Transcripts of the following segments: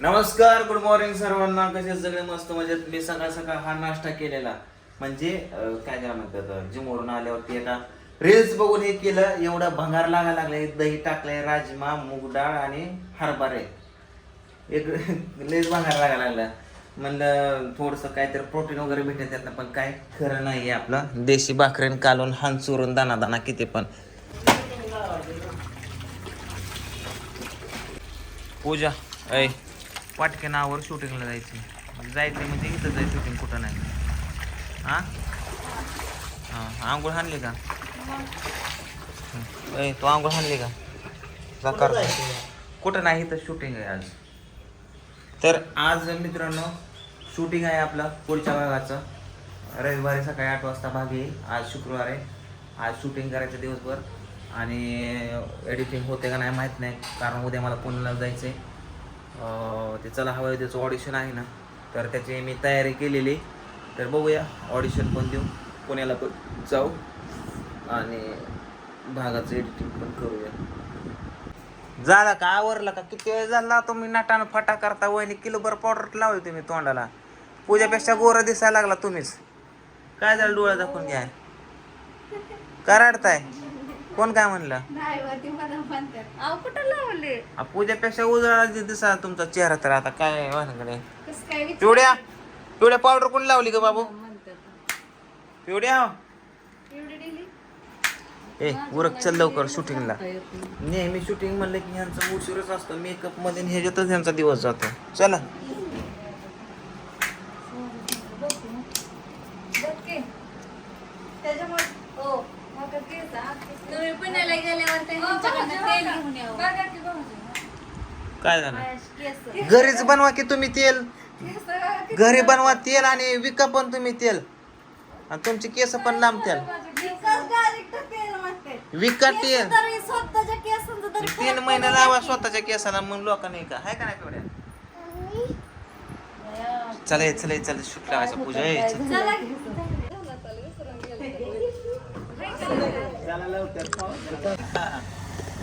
नमस्कार good morning सर्वांना. कसे सगळे मस्त म्हणजे मी सकाळ सकाळ हा नाश्ता केलेला. म्हणजे अं, काय त्याला म्हणतात जिमवरून आल्यावरती एका रील्स बघून हे केलं. एवढा भंगार लागायला लागलाय. दही टाकलंय राजमा मूग डाळ आणि हरभरे. एक लेस भंगार लागायला लागला. म्हणलं थोडंसं काहीतरी प्रोटीन वगैरे भेटेल त्यातनं पण काय खरं नाही आपलं. देशी भाकरीन कालून हान चुरून दाना दाना किती पण. पूजा ऐ. वाटके नावावर शूटिंगला जायची. जायचं म्हणजे इथं जायचं शूटिंग कुठं नाही. हां? हां आंघोळ हाणली का? ऐ तू आंघोळ हाणली का? प्रकार कुठं नाही इथं शूटिंग आहे आज. तर आज मित्रांनो शूटिंग आहे आपलं पुढच्या भागाचं. रविवारी सकाळी आठ वाजता भाग येईल. आज शुक्रवार आहे. आज शूटिंग करायचं दिवसभर. आणि एडिटिंग होते का नाही माहीत नाही. कारण उद्या मला पुण्याला जायचं आहे ते चला हवं त्याचं ऑडिशन आहे ना. तर त्याची मी तयारी केलेली. तर बघूया ऑडिशन पण देऊ. पुण्याला पण जाऊ. आणि भागाचं एडिटिंग पण करूया. झाला का? आवरला का? किती वेळ झाला? तुम्ही नटानं फटा करता वहिनी किलोभर पावडर लावली तुम्ही तोंडाला. पूजापेक्षा गोरं दिसायला लागला तुम्हीच. काय झालं डोळा दाखवून घ्या काय रडताय कोण काय म्हणलं? नाही कुठं लावले? आ, पूजापेक्षा उजळा दिसा तुमचा चेहरा तर आता काय वाहनाकडे कस काय विचार पिवड्या? पिवड्या पावडर कोण लावली का बाबू? म्हणतात. पिवड्या? एवढी ए उरक चल लवकर शूटिंगला नेहमी शूटिंग म्हणलं की ह्यांचा उशीरच असतो. मेकअपमध्ये आणि ह्याच्यातच ह्यांचा दिवस जातो. चला बघ त्याच्यामुळे हो मग केस तुम्ही पुण्याला गेल्यावर ते ह्यांच्याकडनं तेल घेऊन यावं. बघा की भाऊजी. काय झालं केस. घरीच बनवा की तुम्ही तेल केस किती घरी बनवा तेल आणि विका पण तुम्ही तेल आणि तुमचे केस पण direct तेल. विका केस तेल तरी स्वतःच्या केसांचं तरी तीन फरक महिने लावा नाही. स्वतःच्या केसाला मग लोकांनी का हाय का नाही पिवड्या. चला चला चला लावायचं पूजा चल. चला की.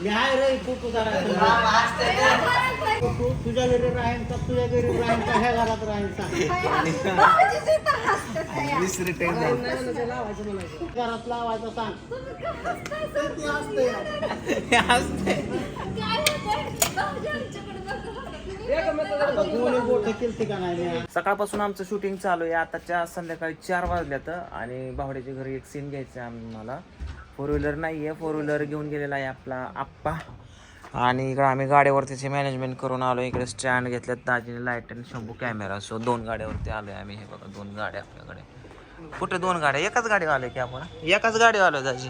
मी आहे रे फोटो तुझ्या घरी राहीन का तुझ्या घरी राहीन का ह्या घरात राहीन लावायचं सांग. सकाळपासून आमचं शूटिंग चालू आहे. आताच्या संध्याकाळी चार वाजल्यात आणि बावड्याच्या घरी एक सीन घ्यायचं आहे आम्हाला. फोर व्हीलर नाही आहे. फोर व्हीलर घेऊन गेलेला आहे आपला आप्पा. आणि इकडं आम्ही गाड्यावरतीचे मॅनेजमेंट करून आलो इकडे स्टँड घेतल्यात दाजीने लाइट आणि शंभू कॅमेरा सो दोन गाड्यावरती आलोय आम्ही. हे बघा दोन गाड्या आपल्याकडे. कुठे दोन गाड्या? एकाच गाडी आलो की आपण? एकाच गाडी आलो दाजी.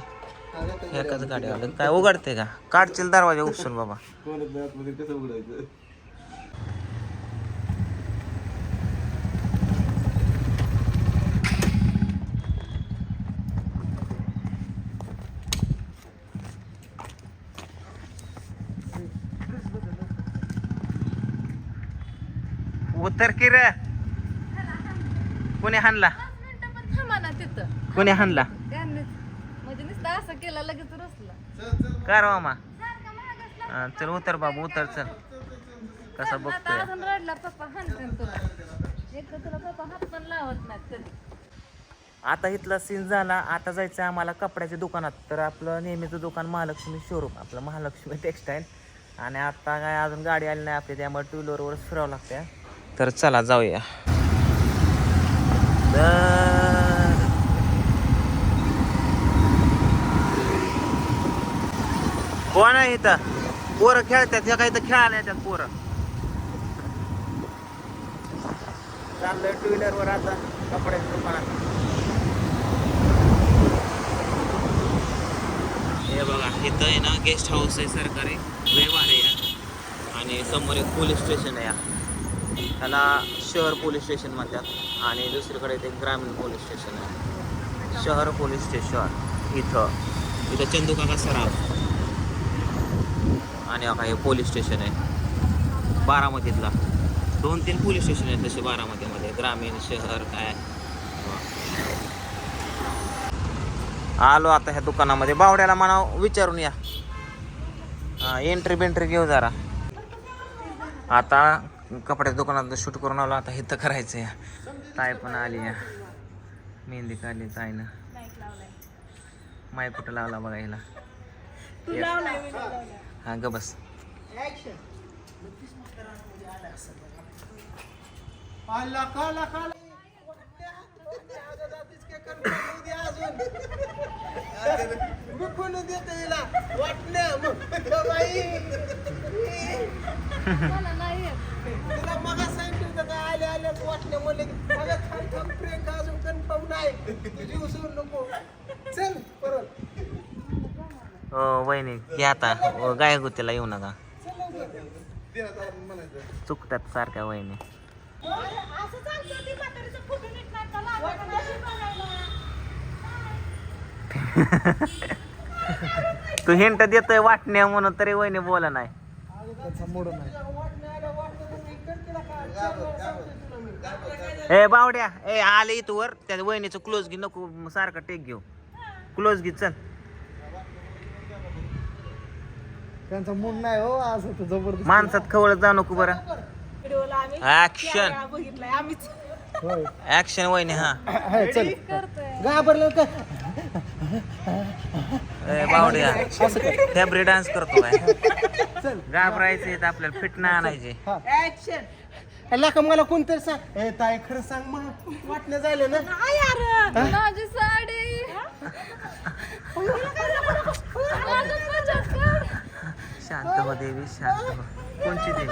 एकाच गाडी आलो काय उघडते का? काढतील दरवाजा उपसून बाबा. उत्तर की रे. कोणी हाणला? पाच मिनिटं पण थांबा ना तिथं. कोणी हाणला. म्हणजे असं केलं लगेच रसलं. काय रे मामा? सारखं महागच लागतं. हा, चल उतर बाबू उतर चल. कसा आता बघतोय? अजून रडला पप्पा हाणतील तुला. एक तर तुला पप्पा हात पण लावत नाहीत कधी. आता इथला सीन झाला आता जायचं आम्हाला कपड्याच्या दुकानात. तर आपलं नेहमीचं दुकान महालक्ष्मी शोरूम आपलं महालक्ष्मी टेक्सटाईल आणि आता काय अजून गाडी आली नाही आपली त्यामुळे टू व्हीलरवरच फिरावं लागते तर चला जाऊया. कोण आहे इथं? पोरं खेळतात ह्या काही तर खेळायला येतात पोरं? चाललंय टू व्हीलरवर आता कपड्याच्या दुकानात हे बघा इथं आहे ना गेस्ट हाऊस आहे सरकारी. लय आहे. आणि समोर एक पोलीस स्टेशन आहे. त्याला शहर पोलीस स्टेशन म्हणतात. आणि दुसरीकडे ते ग्रामीण पोलीस स्टेशन आहे. शहर पोलीस स्टेशन इथं. इथं चंदू काका सराफ. आणि हे पोलीस स्टेशन आहे. बारामतीतला. दोन तीन पोलीस स्टेशन आहेत तसे बारामतीमध्ये. ग्रामीण शहर काय? आलो आता ह्या दुकानामध्ये. बावड्याला म्हणा विचारून या. एंट्री बेंट्री घेऊ जरा. आता कपड्याच्या दुकानात शूट करून आलो. आता इथं करायचं या ताय पण आली या मेहंदी काढली ताईनं. माय कुठं लावला बघा हिला. हा ग बस. येत. ओ वहिनी घे आता. ओ, गाय गुत्तीला येऊ नका. चुकतात सारख्या वहिनी. तू हिंट देतोय वाटण्या म्हणून तरी वहिनी बोला नाही. ए बावड्या. ए आले इथं वर त्या वहिनीचं क्लोज घे नको सारखं टेक घेऊ. क्लोज घे चल. त्यांचा मूड नाही हो असं तर जबरदस्त. माणसात खवळत जाऊ नको बरं. व्हिडिओला आम्ही ऍक्शन बघितलंय आम्हीच होय. ऍक्शन वहिनी हा. चल. करतोय घाबरलं का? बावड्या फॅब्री डान्स करतो काय? घाबरायचं इथं आपल्याला फिट नाही आणायचे. ऍक्शन ह्याला का मला कोणतरी सांग. ए ताई खरं सांग मग. वाटण्या झालं ना? माझी साडी. शांत हो देवी शांत हो. कोणची देवी?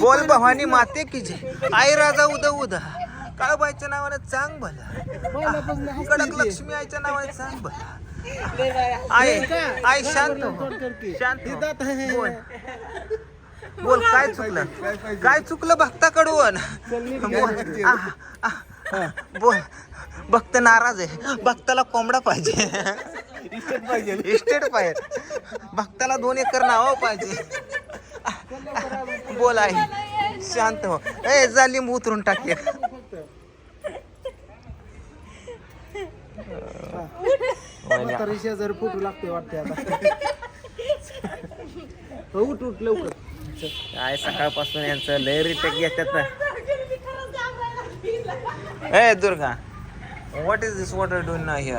बोल भवानी माते की जय आई राजा उदा उदा. काळबाईच्या नावानं चांग भला. कडक लक्ष्मी आईच्या नावाने सांग भला. आई आई शांत हो. शांत हो. बोल. बोल काय चुकलं? काय चुकलं भक्ताकडून. बोल. भक्त नाराज आहे. भक्ताला कोंबडा पाहिजे. इस्टेट पाहिजे. भक्ताला दोन एकर नाव पाहिजे. बोल आई. शांत हो. ए जा लिंबू उतरून टाके शेजारी फोटो लागते वाटते आता. हो, उठ उठ लवकर. काय सकाळपासून यांचं लय रिटेक घेतात ए Durga what is this what are doing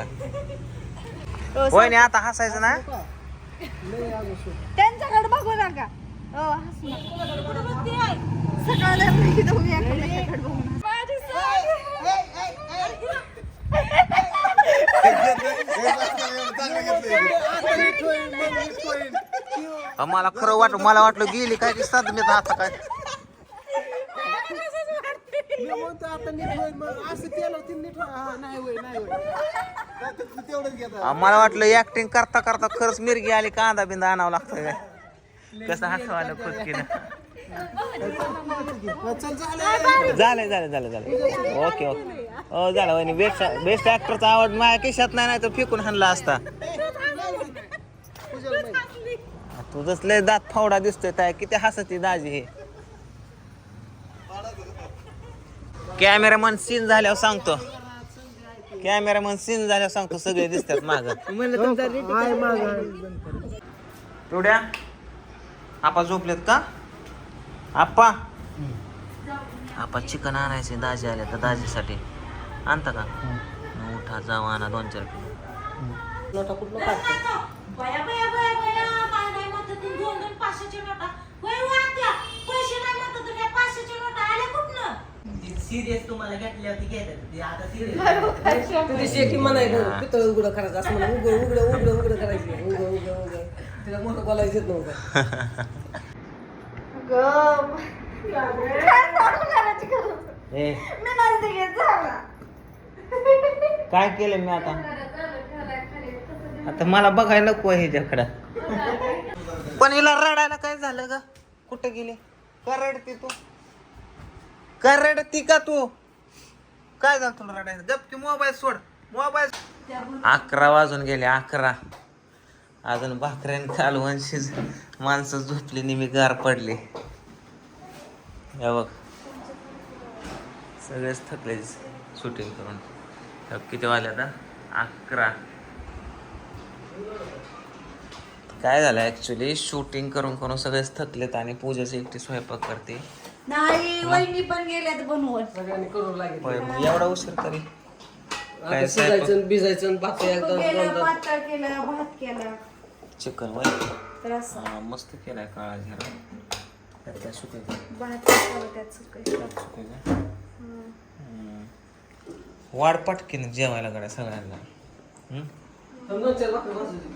here वहिनी आता हसायचं ना? शो. त्यांच्याकडे बघू नका. हो, हसू तुम्ही बघू मला खरं वाट मला वाटलं गेली काय की सदमेत आता काय? मी म्हणतो आता नीट होईल मग असं केलं की नीट होईल. हा, नाही होईल नाही होईल. तेवढंच घेतात अ, मला वाटलं ऍक्टिंग करता करता खरंच मिरगी आली कांदा बिंदा आणावं लागतं काय कसं हसं आलं. फुटकीनं चल झालं. झालंय झालं झालं झालं. Okay okay. हो झालं वहिनी बेस्ट बेस्ट ऍक्टरचा आवड माझ्या केशात नाही नाही तर फेकून हाणला असता. तुझंच लय दात फावडा दिसतोय काय किती हसती दाजी हे. कॅमेरामन सीन झाल्यावर सांगतो. कॅमेरामन सीन झाल्यावर सांगतो सगळे दिसतात माग. हाय मागं. पिवड्या आपा झोपलेत का? आप्पा आपा चिकन आणायचे दाजी आले तर दाजीसाठी. आणता का? मग उठा जाऊ आणा दोन चार किलो. बया बया बया बया काय नाही म्हणतात तुम्ही दोन दोन पाचशेच्या नोटा होय वाट्या पैसे नाही म्हणतात तर या पाचशेच्या नोटा आल्या कुठनं सिरियस तुम्हाला घेतल्यावरती घेतात ते आता सिरियस तुझी शेती म्हणायचं पितळ उघडं करायचं असं म्हणून उघड उघडं उघडं उघडं करायचं. उघडं उघडं उघडं तिला मोठं बोलायचं येत नव्हतं. काय केलं मी आता? आता मला बघायला नको ह्याच्याकडं. पण हिला रडायला काय झालं ग? कुठे गेली? का रडते तू? काय रडती का तू? काय झालं तुला रडायचं गप की मोबाईल सोड. मोबाईल अकरा वाजून गेले अकरा. अजून भाकऱ्यान कालवण शिज माणसं झोपली नि मी गार पडले. या बघ. सगळेच थकले शूटिंग करून. किती वाजले आता? अकरा. काय झालं ऍक्च्युली शूटिंग करून करून सगळेच थकलेत आणि पूजाची एकटी स्वयंपाक करते. नाही वहिनी पण गेल्यात बनवत. सगळ्यांनी करू लागेल. होय मग एवढा उशीर तरी. आता काय शिजायचं आणि भिजायचं आणि भाकरी एकदा केलं दोनदा. पातळ केलं भात केला. चिकन वय तर असं हा मस्त केलाय काळा झेरा त्यात काय सुकायचं भात केलं त्यात सुकं. त्यात सुकायचं हम्म. वाढ पटकीन जेवायला गड्या सगळ्यांना. हम्म? दोन चार भाकरी भाजून दे.